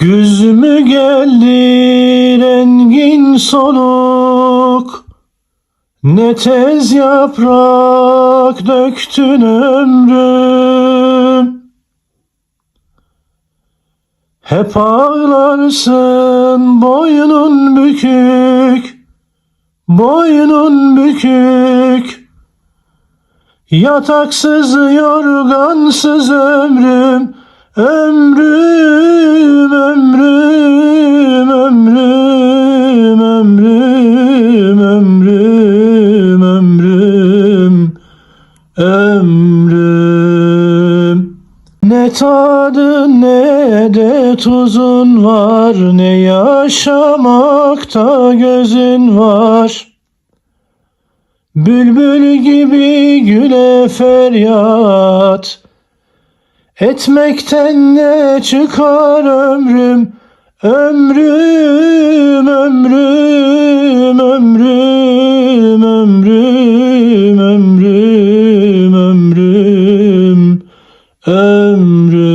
Güzmü geldi rengin soluk. Ne tez yaprak döktün ömrüm. Hep ağlarsın boynun bükük Boynun bükük. Yataksız yorgansız ömrüm Ömrüm, ömrüm. Ne tadı ne de tuzun var, ne yaşamakta gözün var. Bülbül gibi güle feryat, Etmekten ne çıkar ömrüm, ömrüm, ömrü